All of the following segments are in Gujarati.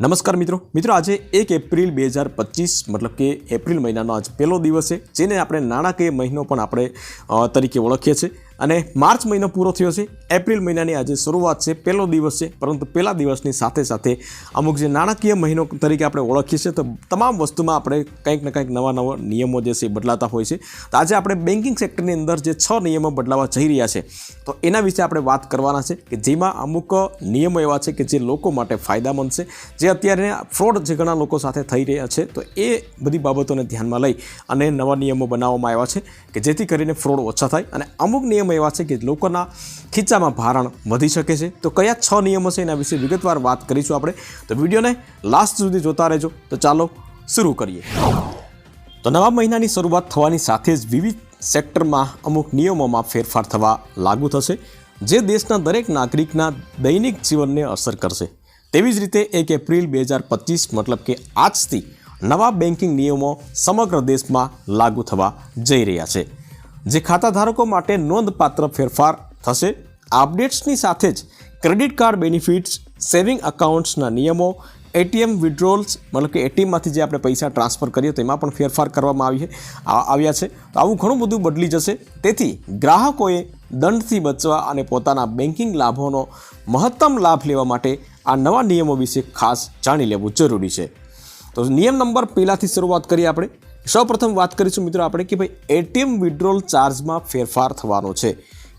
નમસ્કાર મિત્રો. મિત્રો, આજે એક એપ્રિલ બે હજાર પચીસ, મતલબ કે એપ્રિલ મહિનાનો આજ પહેલો દિવસ છે, જેને આપણે નાણાકીય મહિનો પણ આપણે તરીકે ઓળખીએ છીએ. અને માર્ચ મહિનો પૂરો થયો છે. એપ્રિલ મહિનાની આજે શરૂઆત છે. પહેલો દિવસ છે, પરંતુ પહેલા દિવસની સાથે સાથે અમુક જે નાણાકીય મહિનો તરીકે આપણે ઓળખીએ છીએ, તો તમામ વસ્તુમાં આપણે કંઈક ને કંઈક નવા નવા નિયમો જે છે બદલાતા હોય છે. તો આજે આપણે બેન્કિંગ સેક્ટરની અંદર જે છ નિયમો બદલાવા જઈ રહ્યા છે, તો એના વિશે આપણે વાત કરવાના છે કે જેમાં અમુક નિયમો એવા છે કે જે લોકો માટે ફાયદામંદ છે. જે અત્યારે ફ્રોડ જે ઘણા લોકો સાથે થઈ રહ્યા છે, તો એ બધી બાબતોને ધ્યાનમાં લઈ અને નવા નિયમો બનાવવામાં આવ્યા છે કે જેથી કરીને ફ્રોડ ઓછા થાય અને અમુક નિયમો એવા છે કે લોકોના ખીચામાં ભારણ વધી શકે છે. તો કયા છ નિયમો છે એના વિશે વિગતવાર વાત કરીશું આપણે. તો વિડીયોને લાસ્ટ સુધી જોતા રહેજો. તો ચાલો શરૂ કરીએ. તો નવા મહિનાની શરૂઆત થવાની સાથે જ વિવિધ સેક્ટરમાં અમુક નિયમોમાં ફેરફાર થવા લાગુ થશે, જે દેશના દરેક નાગરિકના દૈનિક જીવનને અસર કરશે. તેવી જ રીતે એક એપ્રિલ બે હજાર પચીસ, મતલબ કે આજથી નવા બેન્કિંગ નિયમો સમગ્ર દેશમાં લાગુ થવા જઈ રહ્યા છે. જે ખાતાધારકો માટે નોંધપાત્ર ફેરફાર થશે. અપડેટ્સની સાથે જ ક્રેડિટ કાર્ડ બેનિફિટ્સ, સેવિંગ અકાઉન્ટ્સના નિયમો, એટીએમ વિડ્રોલ્સ, મતલબ કે એટીએમમાંથી જે આપણે પૈસા ટ્રાન્સફર કરીએ તેમાં પણ ફેરફાર કરવામાં આવી આવ્યા છે. તો આવું ઘણું બધું બદલી જશે. તેથી ગ્રાહકોએ દંડથી બચવા અને પોતાના બેન્કિંગ લાભોનો મહત્તમ લાભ લેવા માટે આ નવા નિયમો વિશે ખાસ જાણી લેવું જરૂરી છે. તો નિયમ નંબર પહેલાંથી શરૂઆત કરીએ આપણે. સૌપ્રથમ વાત કરીશું મિત્રો આપણે કે ભાઈ એટીએમ વિડ્રોલ ચાર્જમાં ફેરફાર થવાનો છે.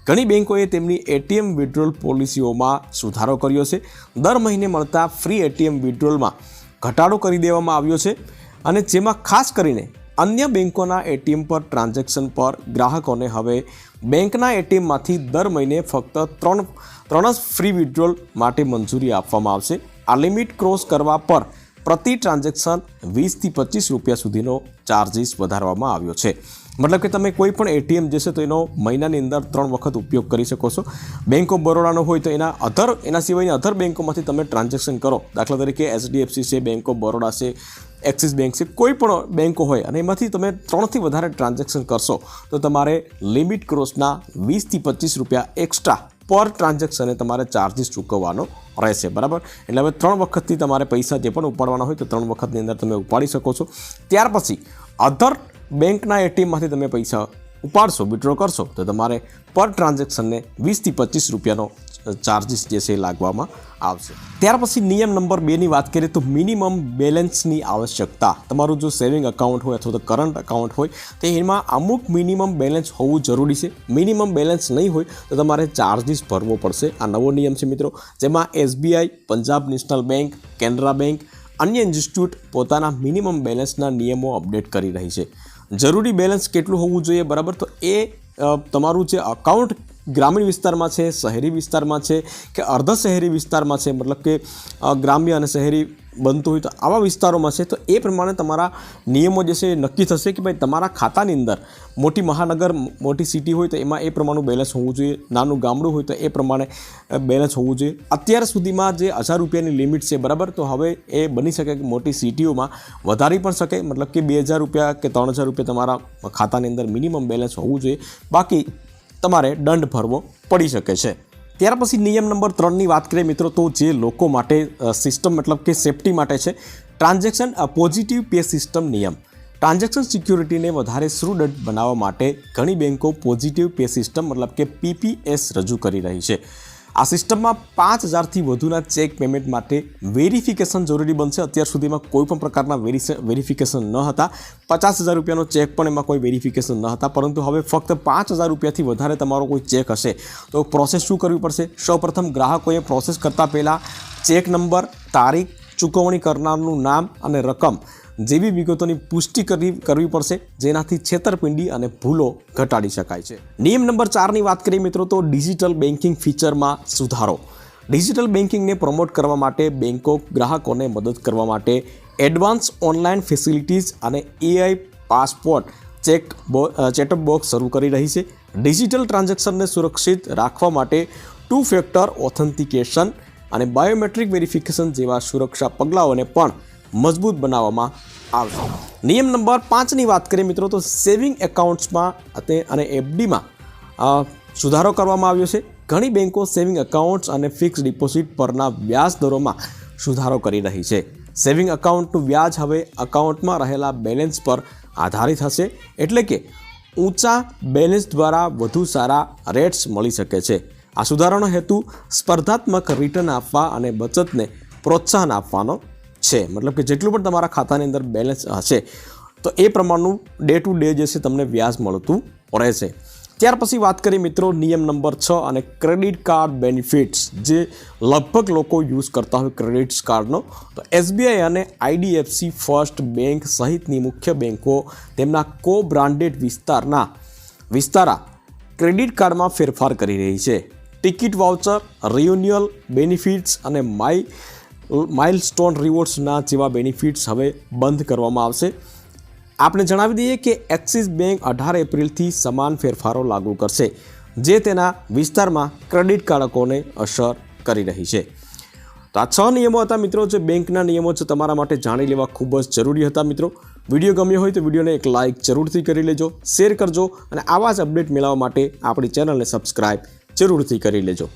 ઘણી બેંકોએ તેમની એટીએમ વિડ્રોલ પોલિસીઓમાં સુધારો કર્યો છે. દર મહિને મળતા ફ્રી એટીએમ વિડ્રોલમાં ઘટાડો કરી દેવામાં આવ્યો છે અને જેમાં ખાસ કરીને અન્ય બેંકોના એટીએમ પર ટ્રાન્ઝેક્શન પર ગ્રાહકોને હવે બેંકના એટીએમમાંથી દર મહિને ફક્ત ત્રણ ત્રણ જ ફ્રી વિડ્રોલ માટે મંજૂરી આપવામાં આવશે. આ લિમિટ ક્રોસ કરવા પર પ્રતિ ટ્રાન્ઝેક્શન વીસથી પચીસ રૂપિયા સુધીનો ચાર્જિસ વધારવામાં આવ્યો છે. મતલબ કે તમે કોઈ પણ એટીએમ જશે તો એનો મહિનાની અંદર ત્રણ વખત ઉપયોગ કરી શકો છો. બેંક ઓફ બરોડાનો હોય તો એના અધર એના સિવાયની અધર બેંકોમાંથી તમે ટ્રાન્ઝેક્શન કરો. દાખલા તરીકે એચડીએફસી છે બેંક ઓફ બરોડા છે એક્સિસ બેંક છે, કોઈ પણ બેંકો હોય અને એમાંથી તમે ત્રણથી વધારે ટ્રાન્ઝેક્શન કરશો, તો તમારે લિમિટ ક્રોસના વીસથી પચીસ રૂપિયા એક્સ્ટ્રા પર ટ્રાન્ઝેક્શને તમારે ચાર્જિસ ચૂકવવાનો રહેશે, બરાબર? એટલે હવે ત્રણ વખતથી તમારે પૈસા જે પણ ઉપાડવાના હોય તો ત્રણ વખતની અંદર તમે ઉપાડી શકો છો. ત્યાર પછી અધર બેંકના એટીએમમાંથી તમે પૈસા ઉપાડશો વિડ્રો કરશો, તો તમારે પર ટ્રાન્ઝેક્શનને વીસથી પચીસ રૂપિયાનો ચાર્જિસ જે છે એ લાગવામાં આવશે. ત્યાર પછી નિયમ નંબર બેની વાત કરીએ તો મિનિમમ બેલેન્સની આવશ્યકતા. તમારું જો સેવિંગ અકાઉન્ટ હોય અથવા તો કરંટ અકાઉન્ટ હોય, તો એમાં અમુક મિનિમમ બેલેન્સ હોવું જરૂરી છે. મિનિમમ બેલેન્સ નહીં હોય, તો તમારે ચાર્જિસ ભરવો પડશે. આ નવો નિયમ છે મિત્રો, જેમાં SBI Punjab National Bank Canara Bank અન્ય ઇન્સ્ટિટ્યૂટ પોતાના મિનિમમ બેલેન્સના નિયમો અપડેટ કરી રહી છે. જરૂરી બેલેન્સ કેટલું હોવું જોઈએ બરાબર? તો એ તમારું જે અકાઉન્ટ ગ્રામીણ વિસ્તારમાં છે, શહેરી વિસ્તારમાં છે કે અર્ધ શહેરી વિસ્તારમાં છે? મતલબ કે ગ્રામ્ય અને શહેરી બનતું હોય તો આવા વિસ્તારોમાં છે, તો એ પ્રમાણે તમારા નિયમો જે છે નક્કી થશે કે ભાઈ તમારા ખાતાની અંદર મોટી મહાનગર, મોટી સિટી હોય તો એમાં એ પ્રમાણનું બેલેન્સ હોવું જોઈએ. નાનું ગામડું હોય તો એ પ્રમાણે બેલેન્સ હોવું જોઈએ. અત્યાર સુધીમાં જે હજાર રૂપિયાની લિમિટ છે, બરાબર? તો હવે એ બની શકે કે મોટી સિટીઓમાં વધારી પણ શકે. મતલબ કે બે હજાર રૂપિયા કે ત્રણ હજાર રૂપિયા તમારા ખાતાની અંદર મિનિમમ બેલેન્સ હોવું જોઈએ. બાકી તમારે દંડ ભરવો પડી શકે છે. ત્યાર પછી નિયમ નંબર ત્રણની વાત કરીએ મિત્રો, તો જે લોકો માટે સિસ્ટમ મતલબ કે સેફટી માટે છે ટ્રાન્ઝેક્શન પોઝિટિવ પે સિસ્ટમ નિયમ. ટ્રાન્ઝેક્શન સિક્યુરિટીને વધારે સુદૃઢ બનાવવા માટે ઘણી બેન્કો પોઝિટિવ પે સિસ્ટમ મતલબ કે પીપીએસ રજૂ કરી રહી છે. આ સિસ્ટમમાં પાંચ હજારથી વધુના ચેક પેમેન્ટ માટે વેરિફિકેશન જરૂરી બનશે. અત્યાર સુધીમાં કોઈ પણ પ્રકારના વેરિફિકેશન ન હતા. પચાસ હજાર રૂપિયાનો ચેક પણ એમાં કોઈ વેરિફિકેશન ન હતા, પરંતુ હવે ફક્ત પાંચ હજાર રૂપિયાથી વધારે તમારો કોઈ ચેક હશે. તો પ્રોસેસ શું કરવી પડશે? સૌપ્રથમ ગ્રાહકોએ પ્રોસેસ કરતાં પહેલાં ચેક નંબર, તારીખ, ચૂકવણી કરનારનું નામ અને રકમ જેવી વિગતોની પુષ્ટિ કરવી કરવી પડશે, જેનાથી છેતરપિંડી અને ભૂલો ઘટાડી શકાય છે. નિયમ નંબર ચારની વાત કરીએ મિત્રો તો ડિજિટલ બેન્કિંગ ફીચરમાં સુધારો. ડિજિટલ બેન્કિંગને પ્રમોટ કરવા માટે બેન્કો ગ્રાહકોને મદદ કરવા માટે એડવાન્સ ઓનલાઈન ફેસિલિટીઝ અને AI passport check chat up box શરૂ કરી રહી છે. ડિજિટલ ટ્રાન્ઝેક્શનને સુરક્ષિત રાખવા માટે ટુ ફેક્ટર ઓથેન્ટિકેશન અને બાયોમેટ્રિક વેરિફિકેશન જેવા સુરક્ષા પગલાઓને પણ મજબૂત બનાવવામાં આવશે. નિયમ નંબર પાંચની વાત કરીએ મિત્રો, તો સેવિંગ એકાઉન્ટ્સમાં અને એફડીમાં સુધારો કરવામાં આવ્યો છે. ઘણી બેન્કો સેવિંગ એકાઉન્ટ્સ અને ફિક્સ ડિપોઝિટ પરના વ્યાજ દરોમાં સુધારો કરી રહી છે. સેવિંગ એકાઉન્ટનું વ્યાજ હવે એકાઉન્ટમાં રહેલા બેલેન્સ પર આધારિત હશે, એટલે કે ઊંચા બેલેન્સ દ્વારા વધુ સારા રેટ્સ મળી શકે છે. આ સુધારાનો હેતુ સ્પર્ધાત્મક રિટર્ન આપવા અને બચતને પ્રોત્સાહન આપવાનો છે. મતલબ કે જેટલું પણ તમારા ખાતાની અંદર બેલેન્સ હશે, તો એ પ્રમાણનું ડે ટુ ડે જે છે તમને વ્યાજ મળતું રહેશે. ત્યાર પછી વાત કરીએ મિત્રો નિયમ નંબર છ અને ક્રેડિટ કાર્ડ બેનિફિટ્સ જે લગભગ લોકો યુઝ કરતા હોય ક્રેડિટ કાર્ડનો તો એસબીઆઈ અને આઈડીએફસી ફર્સ્ટ બેંક સહિતની મુખ્ય બેંકો તેમના કો બ્રાન્ડેડ વિસ્તારના, વિસ્તારા ક્રેડિટ કાર્ડમાં ફેરફાર કરી રહી છે. ટિકિટ વાઉચર રિયુન્યુઅલ બેનિફિટ્સ અને માઈ માઇલસ્ટોન રિવોર્ડ્સના જેવા બેનિફિટ્સ હવે બંધ કરવામાં આવશે. આપણે જણાવી દઈએ કે એક્સિસ બેંક અઢાર એપ્રિલથી સમાન ફેરફારો લાગુ કરશે, જે તેના વિસ્તારમાં ક્રેડિટ કાર્ડકોને અસર કરી રહી છે. તો આ છ નિયમો હતા મિત્રો, જે બેંકના નિયમો છે તમારા માટે જાણી લેવા ખૂબ જ જરૂરી હતા મિત્રો. વીડિયો ગમ્યો હોય તો વિડીયોને એક લાઇક જરૂરથી કરી લેજો, શેર કરજો અને આવા જ અપડેટ મેળવવા માટે આપણી ચેનલને સબસ્ક્રાઇબ જરૂરથી કરી લેજો.